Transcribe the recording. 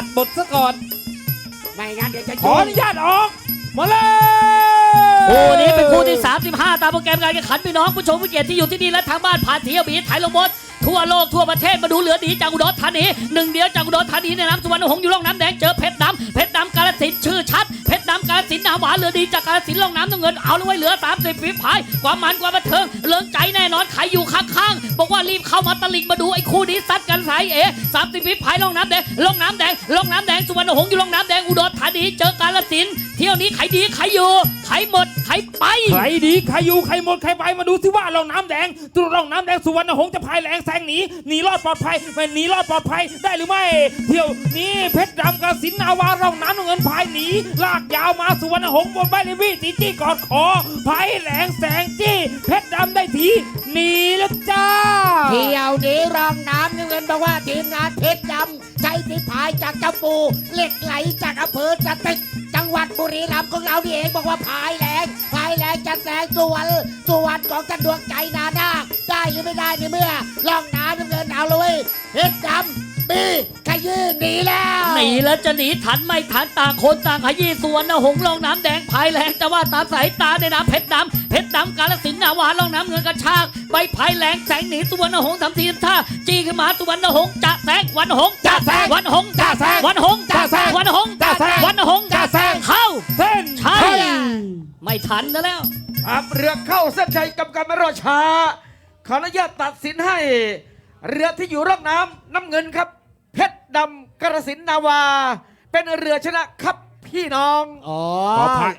ตัดบทซะก่อน ไม่งั้นเดี๋ยวจะขออนุญาตออก มาเลย คู่นี้เป็นคู่ที่ 35 ตามโปรแกรมการแข่งขันพี่น้องผู้ชมผู้เกียรติที่อยู่ที่นี่และทางบ้านผ่านเที่ยวบีถ่ายลงบด ทั่วโลกทั่วประเทศมาดูเหลือดีจากอุดรธานีหนึ่งเดียวจากอุดรธานีในน้ำสุวรรณหงส์อยู่ร่องน้ำแดงเจอเพชรดำเพชรดำกาลสินชื่อชัดเพชรดำกาลสินหนาหวานเหลือดีจากกาลสินธุ์ร่องน้ำน้ำเงินเอาเลยไว้เหลือ30ฝีพายความมันความบันเทิงเลิงใจแน่นอนใครอยู่ข้างๆบอกว่ารีบเข้ามาตะลิงมาดูไอ้คู่นี้ซัดกันสายเอสามสิบฝีพายร่องน้ำแดงร่องน้ำแดงร่องน้ำแดงสุวรรณหงส์อยู่ร่องน้ำแดงอุดรธานีเจอกาลสินเที่ยวนี้ใครดีใครอยู่ใครหมดใครไปใครดีใครอยู่ใครหมดใครไปมาดูสิว่าร่องน้ำแดงตุร่องน้ำแดงสุวรรณหงส์จะพายแรงซงหนีหนีรอดปลอดภัยไม่หนีรอดปลอดภัยได้หรือไม่ เที่ยวนี้เพชรดำกระสินนาวาร่องน้ำเงินพายหนีลากยาวมาสุวรรณหงส์บนใบเลวี่จีจี้กอดคอพายแรงแซงจี้ เพชรดำได้ทีหนีแล้วจ้าเที่ยวนี้รองน้ำเงินบอกว่าทีมงานเพชรดำใช้ฝีพายจากจ้าปูเหล็กไหลจากอำเภอสตึกจังหวัดบุรีรัมย์ของเรานี่เองบอกว่าพายแรงพายแรงจะแซงส่วนส่วนของจันดวงใจนานา หรือไม่ได้ในเมื่อรองน้ำน้ำเงินเอาเลยเพชรดำปีขยี้หนีแล้วหนีแล้วจะหนีทันไม่ทันต่างคนต่างขยี้ส่วนนะหงส์ลองน้ำแดงพายแรงแต่ว่าตามสายตาเนี่ยนะเพชรดำเพชรดำกาลสินธุ์นาวาลองน้ำเงินกระชากใบพายแรงแสงหนีสุวรรณหงส์ทำทีทำท่าจี้ขึ้นมาสุวรรณหงส์จะแสงวันหงส์จะแซงวันหงส์จะแซงวันหงส์จะแซงวันหงส์จะแซงวันหงส์จะแซงเข้าเส้นใช่ใช่ไม่ทันนะแล้วครับเรือเข้าเส้นชัยกรรมการไม่รอช้า ขออนุญาตตัดสินให้ เรือที่อยู่ร่องน้ำน้ำเงินครับ เพชรดำกระสินนาวา เป็นเรือชนะครับพี่น้อง อ๋อ ขอพาย